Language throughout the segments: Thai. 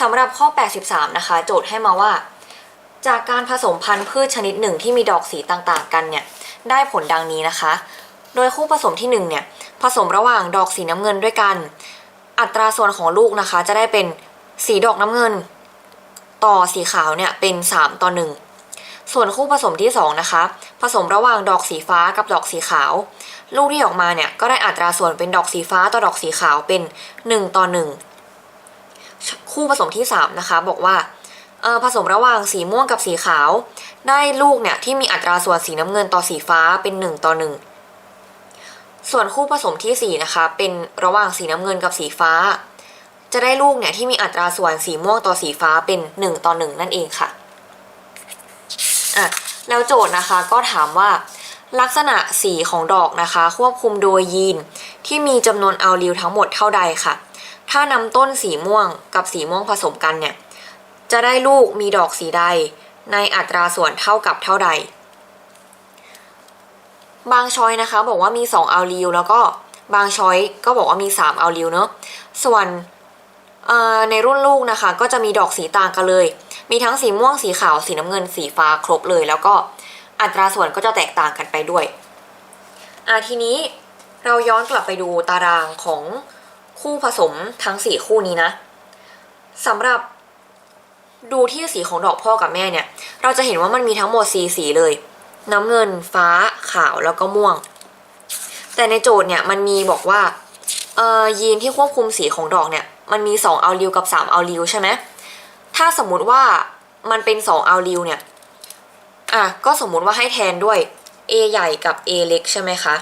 สำหรับข้อ 83 นะคะ โจทย์ให้มาว่า จากการผสมพันธุ์พืชชนิดหนึ่งที่มีดอกสีต่างๆ กันเนี่ยได้ผลดังนี้นะคะ โดยคู่ผสมที่หนึ่งเนี่ยผสมระหว่างดอกสีน้ำเงินด้วยกัน อัตราส่วนของลูกนะคะ จะได้เป็นสีดอกน้ำเงิน ต่อสีขาวเนี่ยเป็น 3 ต่อ 1 ส่วนคู่ผสมที่ 2 นะคะ ผสมระหว่างดอกสีฟ้ากับดอกสีขาว ลูกที่ออกมาเนี่ยก็ได้อัตราส่วนเป็นดอกสีฟ้าต่อดอกสีขาวเป็น 1 ต่อ 1 คู่ผสมที่ 3 นะคะ บอกว่าผสมระหว่างสีม่วงกับสีขาว ได้ลูกเนี่ยที่มีอัตราส่วนสีน้ำเงินต่อสีฟ้าเป็น 1 ต่อ 1 ส่วนคู่ผสมทีสี่ 4 นะคะ เป็นระหว่างสีน้ำเงินกับสีฟ้า จะได้ลูกเนี่ยที่มีอัตราส่วนสีม่วงต่อสีฟ้าเป็น 1 ต่อ 1 นั่นเองค่ะอะแล้วโจทย์นะคะก็ถามว่าลักษณะสีของดอกนะคะ ควบคุมโดยยีนที่มีจำนวนอัลลิวทั้งหมดเท่าใดค่ะ ถ้านำต้นสีม่วงกับสีม่วงผสมกันเนี่ย จะได้ลูกมีดอกสีใด ในอัตราส่วนเท่ากับเท่าใด บางช้อยนะคะ บอกว่ามี2อัลลิวแล้วก็บางช้อยก็บอกว่ามี3อัลลิวเนาะส่วนในรุ่นลูกนะคะ ก็จะมีดอกสีต่างกันเลย มีทั้งสีม่วงสีขาวสีน้ำเงินสีฟ้าครบเลย แล้วก็อัตราส่วนก็จะแตกต่างกันไปด้วยอะทีนี้เราย้อนกลับไปดูตารางของ คู่ผสมทั้งสี่คู่นี้นะสำหรับดูที่สีของดอกพ่อกับแม่เนี่ย เราจะเห็นว่ามันมีทั้งหมดสีสีเลย น้ำเงินฟ้าขาวแล้วก็ม่วง แต่ในโจทย์เนี่ยมันมีบอกว่าเอ่อยีนที่ควบคุมสีของดอกเนี่ยมันมี2อัลลิวกับ3อัลลิวใช่ไหมถ้าสมมุติว่ามันเป็น2อัลลิวเนี่ยอะก็สมมุติว่าให้แทนด้วย A ใหญ่กับ A เล็กใช่ไหมคะ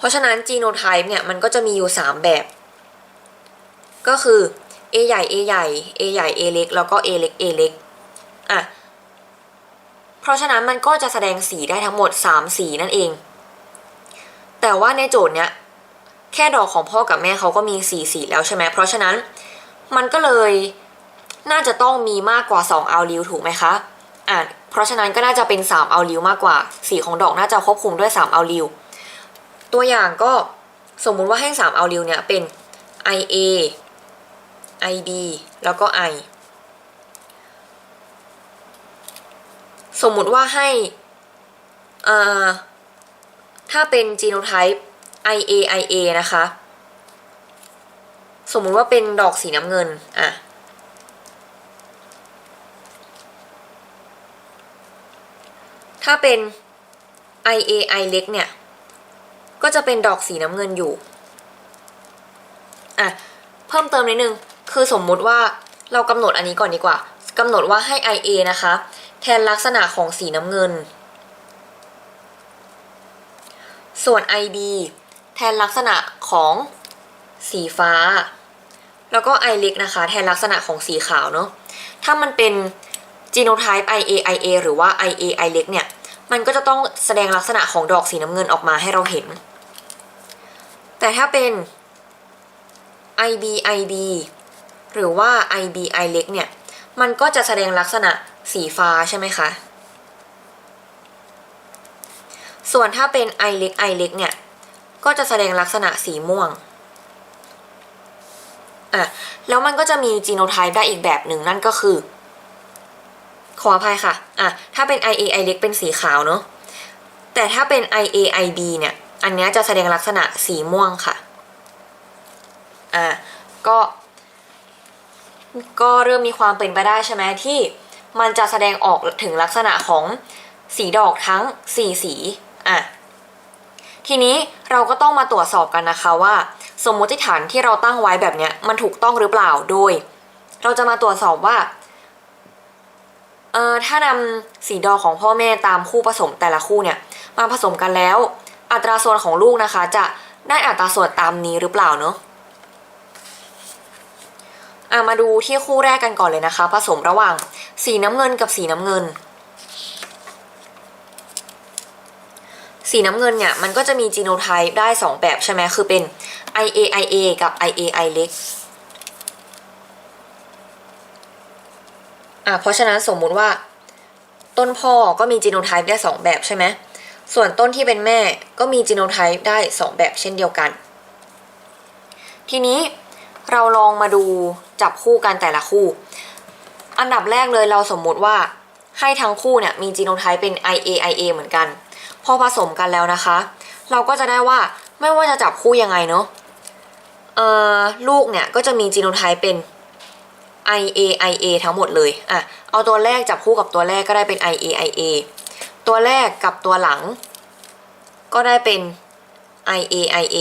เพราะฉะนั้นจีโนไทป์เนี่ยมันก็จะมีอยู่ 3 แบบ ก็คือ A ใหญ่ A ใหญ่ A ใหญ่ A เล็ก แล้วก็ A เล็ก A เล็กอะเพราะฉะนั้นมันก็จะแสดงสีได้ทั้งหมด 3 สีนั่นเอง แต่ว่าในโจทย์เนี้ยแค่ดอกของพ่อกับแม่เขาก็มี4สีแล้วใช่ไหมเพราะฉะนั้นมันก็เลยน่าจะต้องมีมากกว่า2อัลลิวถูกไหมคะอะเพราะฉะนั้นก็น่าจะเป็น3อัลลิวมากกว่า สีของดอกน่าจะควบคุมด้วย3อัลลิว ตัวอย่างก็สมมุติว่าให้3อัลลิวเนี่ยเป็น IA IB แล้วก็ I สมมุติว่าให้อ่าถ้าเป็น genotype IA IA นะคะ สมมุติว่าเป็นดอกสีน้ำเงิน อะ ถ้าเป็น IA I เล็กเนี่ย ก็จะเป็นดอกสีน้ำเงินอยู่อะเพิ่มเติมนิดนึงคือสมมุติว่าเรากำหนดอันนี้ก่อนดีกว่า กำหนดว่าให้ IA นะคะ แทนลักษณะของสีน้ำเงิน ส่วน IB แทนลักษณะของสีฟ้า แล้วก็ I เล็กนะคะ แทนลักษณะของสีขาวเนาะ ถ้ามันเป็น genotype IA IA หรือว่า IA I เล็กเนี่ย มันก็จะต้องแสดงลักษณะของดอกสีน้ำเงินออกมาให้เราเห็น แต่ถ้าเป็น IB IB หรือว่า IB I เล็กเนี่ย มันก็จะแสดงลักษณะสีฟ้าใช่ไหมคะ ส่วนถ้าเป็น I เล็ก I เล็กเนี่ย ก็จะแสดงลักษณะสีม่วงอะแล้วมันก็จะมีจีโนไทป์ได้อีกแบบหนึ่งนั่นก็คือ ขออภัยค่ะอะถ้าเป็น IA I เล็กเป็นสีขาวเนอะแต่ถ้าเป็น IA IB เนี่ย อันนี้จะแสดงลักษณะสีม่วงค่ะ อะก็ ก็เริ่มมีความเป็นไปได้ใช่ไหมที่มันจะแสดงออกถึงลักษณะของสีดอกทั้ง 4 สี อะ ทีนี้เราก็ต้องมาตรวจสอบกันนะคะว่า สมมติฐานที่เราตั้งไว้แบบเนี้ยมันถูกต้องหรือเปล่า โดย เราจะมาตรวจสอบว่า เอ่อถ้านำสีดอกของพ่อแม่ตามคู่ผสมแต่ละคู่เนี่ย มาผสมกันแล้ว อัตราส่วนของลูกนะคะ จะได้อัตราส่วนตามนี้หรือเปล่าเนอะอะมาดูที่คู่แรกกันก่อนเลยนะคะ ผสมระหว่างสีน้ำเงินกับสีน้ำเงิน สีน้ำเงินเนี่ย มันก็จะมีจีโนไทป์ได้ 2 แบบใช่ไหมคือเป็น IAIA กับ IAI เล็กอะเพราะฉะนั้นสมมุติว่า ต้นพ่อก็มีจีโนไทป์ได้ 2 แบบใช่ไหม ส่วนต้นที่เป็นแม่ก็มีจีโนไทป์ได้ 2 แบบเช่นเดียวกัน ทีนี้เราลองมาดูจับคู่กันแต่ละคู่ อันดับแรกเลยเราสมมุติว่าให้ทั้งคู่เนี่ยมีจีโนไทป์เป็น IAIA เหมือนกัน พอผสมกันแล้วนะคะ เราก็จะได้ว่าไม่ว่าจะจับคู่ยังไงเนาะลูกเนี่ยก็จะมีจีโนไทป์เป็น IAIA ทั้งหมดเลยอะเอาตัวแรกจับคู่กับตัวแรกก็ได้เป็น IAIA ตัวแรกกับตัวหลัง ก็ได้เป็น IAIA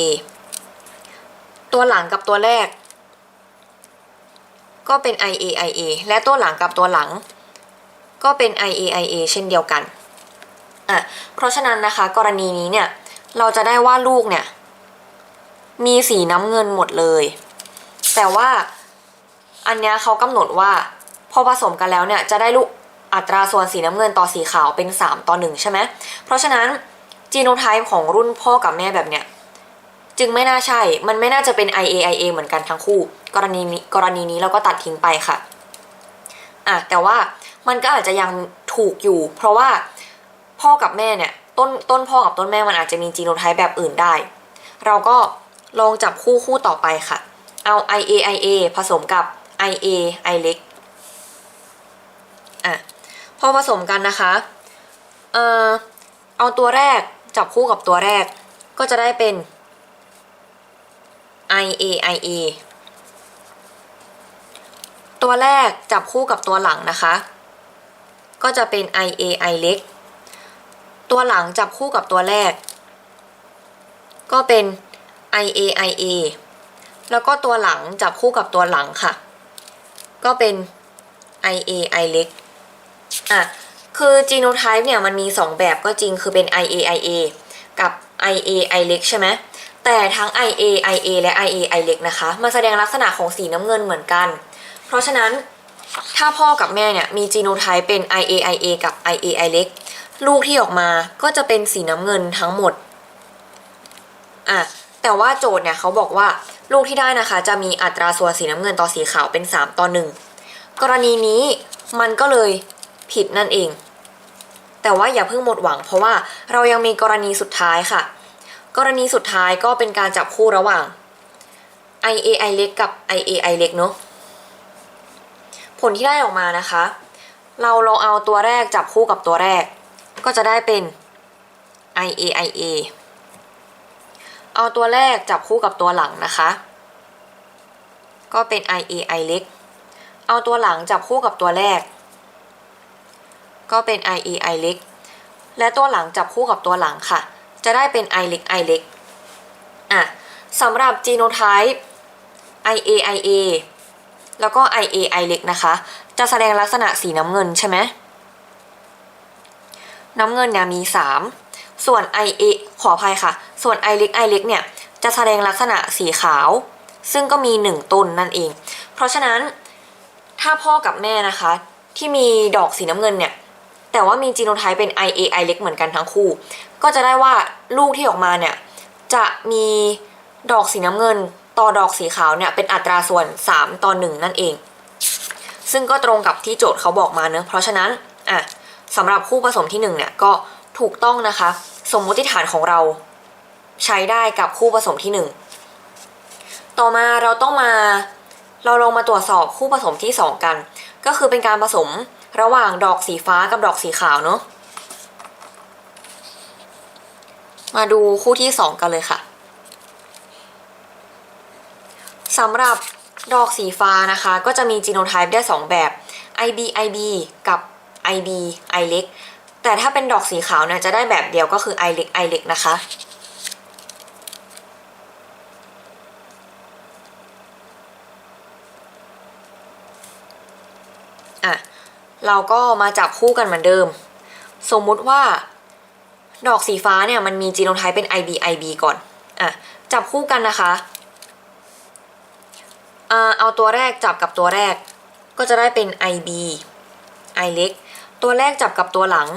ตัวหลังกับตัวแรก ก็เป็น IAIA และตัวหลังกับตัวหลัง ก็เป็น IAIA เช่นเดียวกันอะเพราะฉะนั้นนะคะ กรณีนี้เนี่ย เราจะได้ว่าลูกเนี่ย มีสีน้ำเงินหมดเลย แต่ว่าอันเนี้ยเขากำหนดว่า พอผสมกันแล้วเนี่ยจะได้ลูก อัตราส่วนสีน้ำเงินต่อสีขาวเป็น 3 ต่อ 1 ใช่ไหมเพราะฉะนั้นจีโนไทป์ของรุ่นพ่อกับแม่แบบเนี้ยจึงไม่น่าใช่ มันไม่น่าจะเป็น IAIA เหมือนกันทั้งคู่ กรณีนี้กรณีนี้เราก็ตัดทิ้งไปค่ะอะแต่ว่ามันก็อาจจะยังถูกอยู่ เพราะว่าพ่อกับแม่เนี่ยต้นต้นพ่อกับต้นแม่มันอาจจะมีจีโนไทป์แบบอื่นได้ เราก็ลองจับคู่คู่ต่อไปค่ะ เอา IAIA ผสมกับ IA I เล็ก พอผสมกันนะคะเออเอาตัวแรกจับคู่กับตัวแรก ก็จะได้เป็น IAIA ตัวแรกจับคู่กับตัวหลังนะคะ ก็จะเป็น IAI เล็ก ตัวหลังจับคู่กับตัวแรก ก็เป็น IAIA แล้วก็ตัวหลังจับคู่กับตัวหลังค่ะ ก็เป็น IA I เล็ก อะคือ genotype เนี่ยมันมี 2 แบบก็จริงคือเป็น IA IA กับ IA I เล็กใช่ไหมแต่ทั้ง IA IA และ IA I เล็กนะคะมันแสดงลักษณะของสีน้ำเงินเหมือนกัน เพราะฉะนั้นถ้าพ่อกับแม่เนี่ยมี genotype เป็น IA IA กับ IA I เล็กลูกที่ออกมาก็จะเป็นสีน้ำเงินทั้งหมดอะแต่ว่าโจทย์เนี่ยเขาบอกว่าลูกที่ได้นะคะ จะมีอัตราส่วนสีน้ำเงินต่อสีขาวเป็น 3 ต่อ 1 กรณีนี้มันก็เลย ผิดนั่นเอง แต่ว่าอย่าเพิ่งหมดหวัง เพราะว่าเรายังมีกรณีสุดท้ายค่ะ กรณีสุดท้ายก็เป็นการจับคู่ระหว่าง IAI เล็กกับ IAI เล็กเนาะผลที่ได้ออกมานะคะ เราลองเอาตัวแรกจับคู่กับตัวแรก ก็จะได้เป็น IAIA เอาตัวแรกจับคู่กับตัวหลังนะคะ ก็เป็น IAI เล็ก เอาตัวหลังจับคู่กับตัวแรก ก็เป็น IAI เล็ก และตัวหลังจับคู่กับตัวหลังค่ะ จะได้เป็น I เล็ก I เล็กอะสำหรับ genotype IAIA แล้วก็ IAI เล็กนะคะ จะแสดงลักษณะสีน้ำเงินใช่ไหมน้ำเงินเนี่ยมี 3 ส่วน IA ขออภัยค่ะ ส่วน I เล็ก I เล็กเนี่ยจะแสดงลักษณะสีขาว ซึ่งก็มี 1ต้นนั่นเอง เพราะฉะนั้นถ้าพ่อกับแม่นะคะ ที่มีดอกสีน้ำเงินเนี่ย แต่ว่ามีจีโนไทป์เป็น IA I เล็กเหมือนกันทั้งคู่ ก็จะได้ว่าลูกที่ออกมาเนี่ย จะมีดอกสีน้ำเงิน ต่อดอกสีขาวเนี่ยเป็นอัตราส่วน 3 ต่อ 1 นั่นเอง ซึ่งก็ตรงกับที่โจทย์เขาบอกมาเนอะเพราะฉะนั้นอะสำหรับคู่ผสมที่1เนี่ยก็ถูกต้องนะคะ สมมติฐานของเราใช้ได้กับคู่ผสมที่ 1 ต่อมาเราต้องมา เราลงมาตรวจสอบคู่ผสมที่ 2 กัน ก็คือเป็นการผสมระหว่างดอกสีฟ้ากับดอกสีขาวเนอะมาดูคู่ที่ 2 กันเลยค่ะสำหรับดอกสีฟ้านะคะ ก็จะมีจีโนไทป์ได้ 2 แบบ IB IB กับ IB I เล็กแต่ถ้าเป็นดอกสีขาวเนี่ยจะได้แบบเดียวก็คือ I เล็ก I เล็กนะคะ อะเราก็มาจับคู่กันเหมือนเดิม สมมุติว่าดอกสีฟ้าเนี่ยมันมีจีโนไทป์เป็น IB IB ก่อนอะจับคู่กันนะคะเอาตัวแรกจับกับตัวแรก ก็จะได้เป็น IB I เล็กตัวแรกจับกับตัวหลัง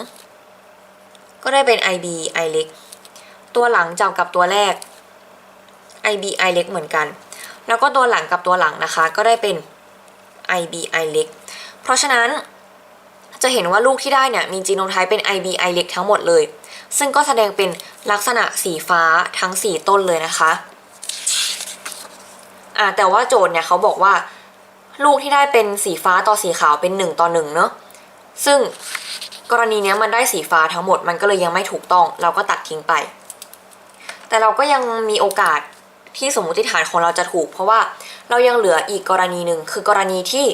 ก็ได้เป็น IB I เล็กตัวหลังจับกับตัวแรก IB I เล็กเหมือนกัน แล้วก็ตัวหลังกับตัวหลังนะคะ ก็ได้เป็น IB I เล็ก เพราะฉะนั้นจะเห็นว่าลูกที่ได้เนี่ยมีจีโนไทป์เป็น IB I เล็กทั้งหมดเลย ซึ่งก็แสดงเป็นลักษณะสีฟ้าทั้ง 4 ต้นเลยนะคะอ่าแต่ว่าโจทย์เนี่ยเขาบอกว่าลูกที่ได้เป็นสีฟ้าต่อสีขาวเป็น 1 ต่อ1เนอะซึ่งกรณีเนี้ยมันได้สีฟ้าทั้งหมดมันก็เลยยังไม่ถูกต้อง เราก็ตัดทิ้งไป แต่เราก็ยังมีโอกาสที่สมมติฐานของเราจะถูก เพราะว่าเรายังเหลืออีกกรณีหนึ่งคือกรณีที่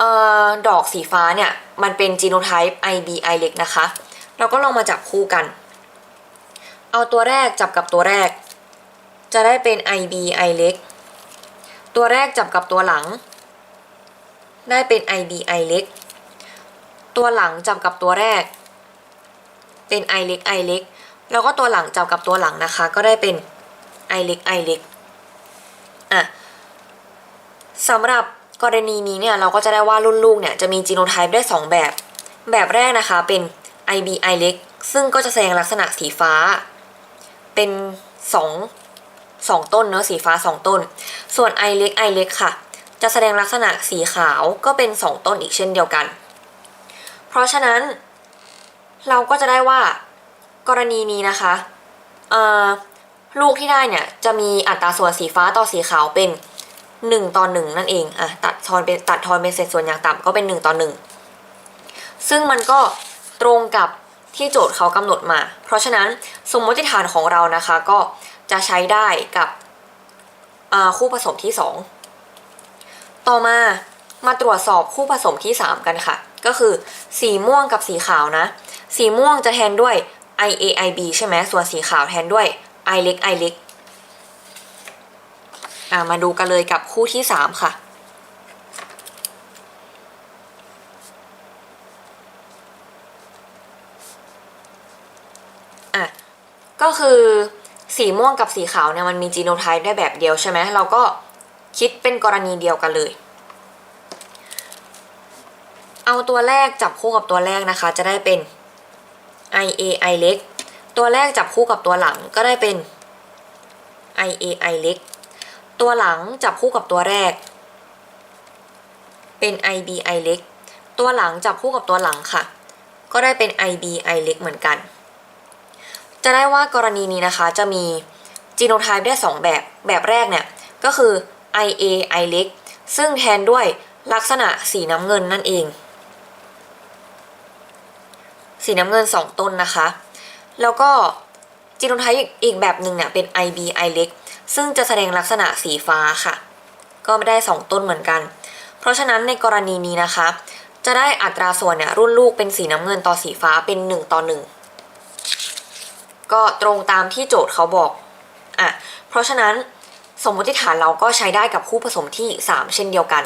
ออดอกสีฟ้าเนี่ย มันเป็นจีโนไทป์ IBI เล็กนะคะ เราก็ลองมาจับคู่กัน เอาตัวแรกจับกับตัวแรก จะได้เป็น IBI เล็ก ตัวแรกจับกับตัวหลัง ได้เป็น IBI เล็ก ตัวหลังจับกับตัวแรก เป็น I เล็ก I เล็ก แล้วก็ตัวหลังจับกับตัวหลังนะคะ ก็ได้เป็น I เล็ก I เล็ก อะสำหรับ กรณีนี้เนี่ยเราก็จะได้ว่ารุ่นลูกเนี่ยจะมีจีโนไทป์ได้ 2 แบบ แบบแรกนะคะเป็น IBI เล็กซึ่งก็จะแสดงลักษณะสีฟ้า เป็น2 2ต้นเนอะสีฟ้า 2 ต้น ส่วน I เล็ก I เล็กค่ะ จะแสดงลักษณะสีขาวก็เป็น 2 ต้นอีกเช่นเดียวกัน เพราะฉะนั้นเราก็จะได้ว่ากรณีนี้นะคะลูกที่ได้เนี่ยจะมีอัตราส่วนสีฟ้าต่อสีขาวเป็น 1 ต่อ 1 นั่นเองอะตัดทอนเป็นตัดทอนเป็นเศษส่วนอย่างต่ำก็เป็น 1 ต่อ 1 ซึ่งมันก็ตรงกับที่โจทย์เขากำหนดมา เพราะฉะนั้นสมมติฐานของเรานะคะก็จะใช้ได้กับคู่ผสมที่ 2 ต่อมามาตรวจสอบคู่ผสมที่ 3 กันค่ะ ก็คือสีม่วงกับสีขาวนะ สีม่วงจะแทนด้วย I A I B ใช่ไหมส่วนสีขาวแทนด้วย I เล็ก I เล็ก อ่ามาดูกันเลยกับคู่ที่3ค่ะ อะ ก็คือสีม่วงกับสีขาวเนี่ยมันมีจีโนไทป์ได้แบบเดียวใช่ไหมเราก็คิดเป็นกรณีเดียวกันเลย เอาตัวแรกจับคู่กับตัวแรกนะคะ จะได้เป็น I A I เล็ก ตัวแรกจับคู่กับตัวหลังก็ได้เป็น I A I เล็ก ตัวหลังจับคู่กับตัวแรก เป็น I B I เล็ก ตัวหลังจับคู่กับตัวหลังค่ะ ก็ได้เป็น I B I เล็กเหมือนกัน จะได้ว่ากรณีนี้นะคะจะมีจีโนไทป์ได้ 2 แบบ แบบแรกเนี่ยก็คือ I A I เล็ก ซึ่งแทนด้วยลักษณะสีน้ำเงินนั่นเอง สีน้ำเงิน 2 ต้นนะคะ แล้วก็จีโนไทป์อีกแบบหนึ่งเนี่ยเป็น IB I เล็ก ซึ่งจะแสดงลักษณะสีฟ้าค่ะ ก็ไม่ได้ 2 ต้นเหมือนกัน เพราะฉะนั้นในกรณีนี้นะคะ จะได้อัตราส่วนเนี่ยรุ่นลูกเป็นสีน้ำเงินต่อสีฟ้าเป็น 1 ต่อ 1 ก็ตรงตามที่โจทย์เขาบอกอะเพราะฉะนั้นสมมติฐานเราก็ใช้ได้กับคู่ผสมที่ 3 เช่นเดียวกัน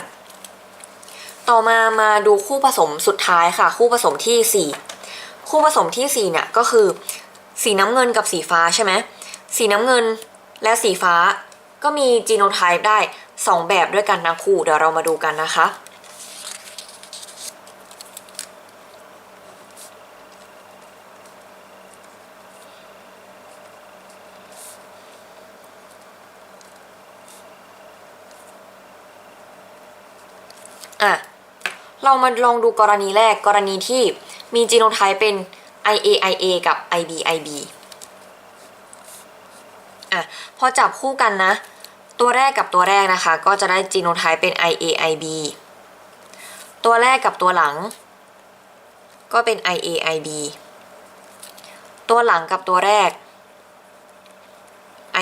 ต่อมามาดูคู่ผสมสุดท้ายค่ะ คู่ผสมที่ 4 คู่ผสมที่4เนี่ยก็คือ สีน้ำเงินกับสีฟ้าใช่ไหมสีน้ำเงิน และสีฟ้าก็มีจีโนไทป์ได้ 2 แบบด้วยกันทั้งคู่เดี๋ยวเรามาดูกันนะคะ อะ เรามาลองดูกรณีแรกกรณีที่มีจีโนไทป์เป็น IAIA กับ IBIB อะพอจับคู่กันนะ ตัวแรกกับตัวแรกนะคะ ก็จะได้จีโนไทป์เป็น IAIB ตัวแรกกับตัวหลัง ก็เป็น IAIB ตัวหลังกับตัวแรก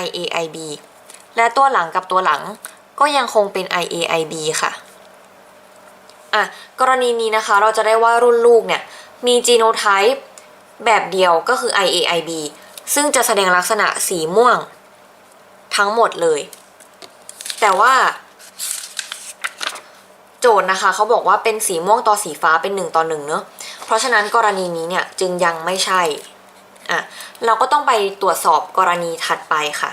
IAIB และตัวหลังกับตัวหลังก็ยังคงเป็น IAIB ค่ะอะกรณีนี้นะคะเราจะได้ว่ารุ่นลูกเนี่ย มีจีโนไทป์แบบเดียวก็คือ IAIB ซึ่งจะแสดงลักษณะสีม่วง ทั้งหมดเลย แต่ว่าโจทย์นะคะเขาบอกว่าเป็นสีม่วงต่อสีฟ้าเป็น 1 ต่อ1เนอะเพราะฉะนั้นกรณีนี้เนี่ยจึงยังไม่ใช่อะเราก็ต้องไปตรวจสอบกรณีถัดไปค่ะ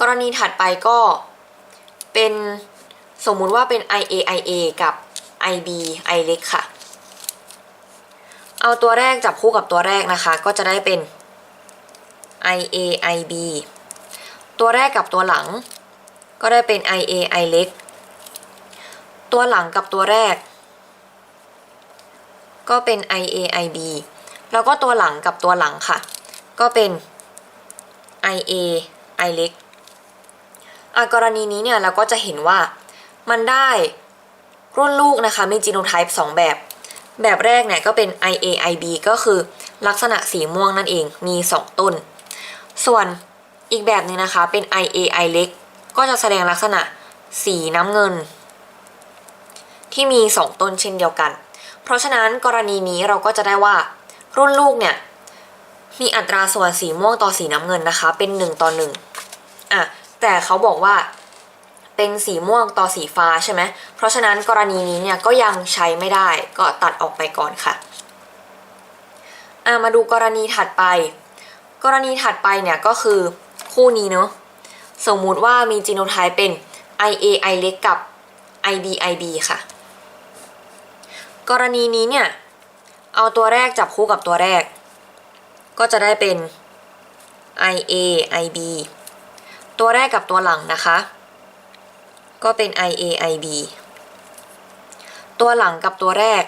กรณีถัดไปก็เป็นสมมุติว่าเป็น IA IA กับ IB I เล็กค่ะ เอาตัวแรกจับคู่กับตัวแรกนะคะ ก็จะได้เป็น IA IB ตัวแรกกับตัวหลัง ก็ได้เป็น IA I เล็ก ตัวหลังกับตัวแรก ก็เป็น IA IB แล้วก็ตัวหลังกับตัวหลังค่ะ ก็เป็น IA I เล็กอะกรณีนี้เนี่ยเราก็จะเห็นว่ามันได้รุ่นลูกนะคะมีจีโนไทป์2แบบ แบบแรกเนี่ยก็เป็น IA IB ก็คือลักษณะสีม่วงนั่นเองมี 2 ต้น ส่วน อีกแบบหนึ่งนะคะเป็น IA I เล็ก ก็จะแสดงลักษณะสีน้ำเงิน ที่มี 2 ต้นเช่นเดียวกัน เพราะฉะนั้นกรณีนี้เราก็จะได้ว่า รุ่นลูกเนี่ย มีอัตราส่วนสีม่วงต่อสีน้ำเงินนะคะ เป็น 1 ต่อ1อะแต่เขาบอกว่าเป็นสีม่วงต่อสีฟ้าใช่ไหม เพราะฉะนั้นกรณีนี้เนี่ยก็ยังใช้ไม่ได้ก็ตัดออกไปก่อนค่ะอะมาดูกรณีถัดไป กรณีถัดไปเนี่ยก็คือ คู่นี้เนอะสมมุติว่ามีจีโนไทป์เป็น IA I เล็กกับ IB IB ค่ะ กรณีนี้เนี่ย เอาตัวแรกจับคู่กับตัวแรก ก็จะได้เป็น IA IB ตัวแรกกับตัวหลังนะคะ ก็เป็น IA IB ตัวหลังกับตัวแรก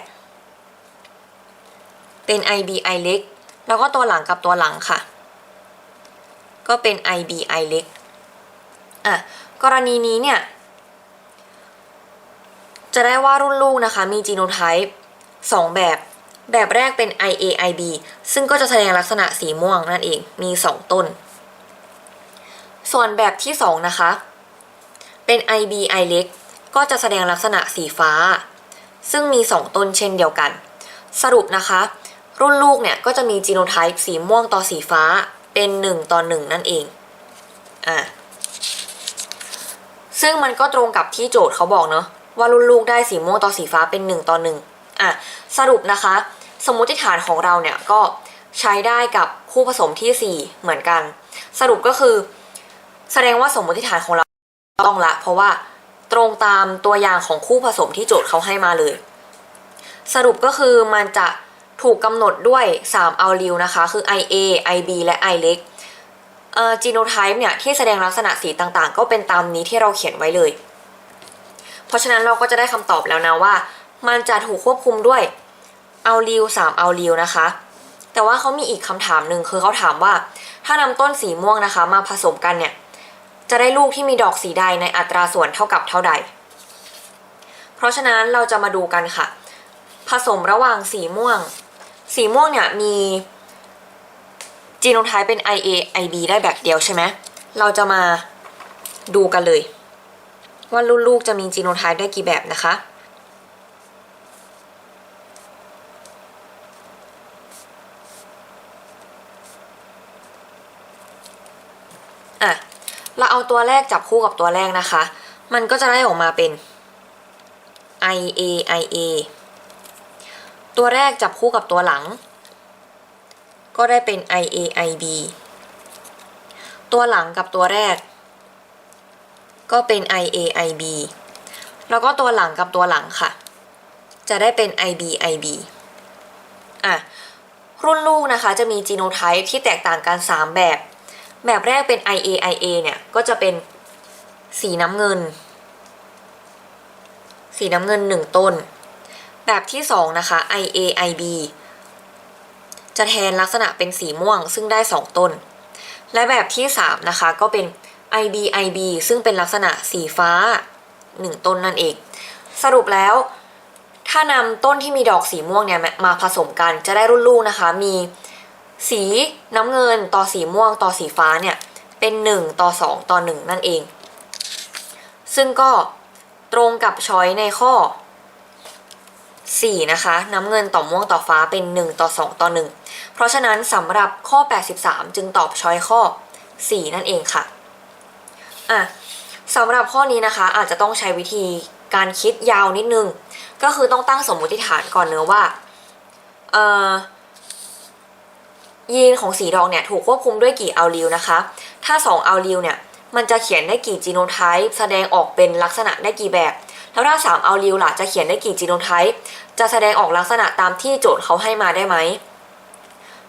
เป็น IB I เล็ก แล้วก็ตัวหลังกับตัวหลังค่ะ ก็เป็น IB I เล็กอะกรณีนี้เนี่ย จะได้ว่ารุ่นลูกนะคะ มีจีโนไทป์2แบบ แบบแรกเป็น IA IB ซึ่งก็จะแสดงลักษณะสีม่วงนั่นเองมี 2 ต้น ส่วนแบบที่ 2 นะคะ เป็น IB I เล็กก็จะแสดงลักษณะสีฟ้า ซึ่งมี 2 ต้นเช่นเดียวกัน สรุปนะคะ รุ่นลูกเนี่ยก็จะมีจีโนไทป์สีม่วงต่อสีฟ้า เป็น1ต่อ1นั่นเอง อะ ซึ่งมันก็ตรงกับที่โจทย์เขาบอกเนาะว่ารุ่นลูกได้สีม่วงต่อสีฟ้าเป็น1ต่อ1อะ สรุปนะคะ สมมติฐานของเราเนี่ยก็ใช้ได้กับคู่ผสมทีสี่4เหมือนกัน สรุปก็คือ แสดงว่าสมมติฐานของเราต้องละ เพราะว่าตรงตามตัวอย่างของคู่ผสมที่โจทย์เขาให้มาเลย สรุปก็คือมันจะ ถูกกำหนดด้วย 3 อัลลิวนะคะ คือ IA IB และ I เล็กเอ่อจีโนไทป์เนี่ยที่แสดงลักษณะสีต่างๆ ก็เป็นตามนี้ที่เราเขียนไว้เลย เพราะฉะนั้นเราก็จะได้คำตอบแล้วนะว่า มันจะถูกควบคุมด้วยอัลลิว3อัลลิวนะคะ แต่ว่าเขามีอีกคำถามหนึ่งคือเขาถามว่า ถ้านำต้นสีม่วงนะคะ มาผสมกันเนี่ยจะได้ลูกที่มีดอกสีใดในอัตราส่วนเท่ากับเท่าใด เพราะฉะนั้นเราจะมาดูกันค่ะ ผสมระหว่างสีม่วง สีม่วงเนี่ยมีจีโนไทป์เป็น IA IB ได้แบบเดียวใช่ไหม เราจะมาดูกันเลย ว่ารุ่นลูกจะมีจีโนไทป์ได้กี่แบบนะคะ อะ เราเอาตัวแรกจับคู่กับตัวแรกนะคะ มันก็จะได้ออกมาเป็น IA IA ตัวแรกจับคู่กับตัวหลัง ก็ได้เป็น IA IB ตัวหลังกับตัวแรก ก็เป็น IA IB แล้วก็ตัวหลังกับตัวหลังค่ะ จะได้เป็น IB IB อะรุ่นลูกนะคะจะมีจีโนไทป์ที่แตกต่างกัน 3 แบบ แบบแรกเป็น IA IA เนี่ย ก็จะเป็นสีน้ำเงิน สีน้ำเงิน 1 ต้น แบบที่ 2 นะคะ IA IB จะแทนลักษณะเป็นสีม่วง ซึ่งได้ 2 ต้น และแบบที่ 3 นะคะ ก็เป็น IB IB ซึ่งเป็นลักษณะสีฟ้า 1 ต้นนั่นเอง สรุปแล้ว ถ้านำต้นที่มีดอกสีม่วงเนี่ยมาผสมกันจะได้รุ่นลูกนะคะ มีสีน้ำเงินต่อสีม่วงต่อสีฟ้าเนี่ย เป็น 1 ต่อ 2 ต่อ 1 นั่นเอง ซึ่งก็ตรงกับช้อยในข้อ 4 นะคะ น้ำเงินต่อม่วงต่อฟ้าเป็น 1 ต่อ 2 ต่อ 1 เพราะฉะนั้นสำหรับข้อ 83 จึงตอบช้อยข้อ 4 นั่นเองค่ะอะสำหรับข้อนี้นะคะอาจจะต้องใช้วิธีการคิดยาวนิดนึง ก็คือต้องตั้งสมมติฐานก่อนเนื้อว่าเอ่อยีนของสีทองเนี่ยถูกควบคุมด้วยกี่อัลลิวนะคะ ถ้า 2 อัลลิวเนี่ยมันจะเขียนได้กี่จีโนไทป์แสดงออกเป็นลักษณะได้กี่แบบ แล้วถ้า3เอาลิวล่ะจะเขียนได้กี่จีโนไทป์จะแสดงออกลักษณะตามที่โจทย์เขาให้มาได้ไหม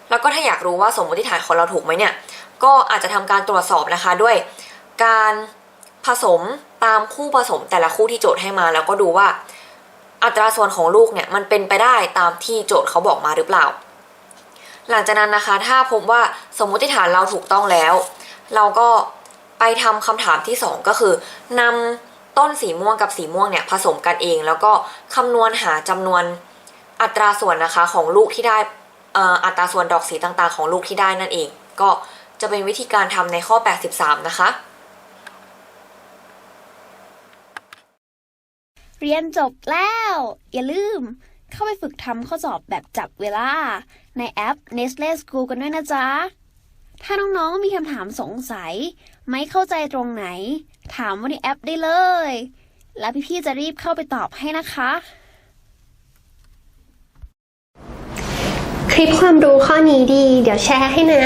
แล้วก็ถ้าอยากรู้ว่าสมมติฐานของเราถูกไหมเนี่ยก็อาจจะทำการตรวจสอบนะคะด้วย การผสมตามคู่ผสมแต่ละคู่ที่โจทย์ให้มา แล้วก็ดูว่าอัตราส่วนของลูกเนี่ยมันเป็นไปได้ตามที่โจทย์เขาบอกมาหรือเปล่า หลังจากนั้นนะคะ ถ้าพบว่าสมมติฐานเราถูกต้องแล้ว เราก็ไปทำคำถามที่ 2 ก็คือ นำ ต้นสีม่วงกับสีม่วงเนี่ยผสมกันเอง แล้วก็คำนวณหาจำนวนอัตราส่วนนะคะของลูกที่ได้อัตราส่วนดอกสีต่างๆ ของลูกที่ได้นั่นเอง ก็จะเป็นวิธีการทำในข้อ 83 นะคะ เรียนจบแล้ว อย่าลืมเข้าไปฝึกทำข้อสอบแบบจับเวลา ในแอป Nestle School กันด้วยนะจ๊ะ ถ้าน้องๆมีคำถามสงสัย ไม่เข้าใจตรงไหน ถามว่าในแอปได้เลย แล้วพี่ๆจะรีบเข้าไปตอบให้นะคะ คลิปความรู้ข้อนี้ดี เดี๋ยวแชร์ให้นะ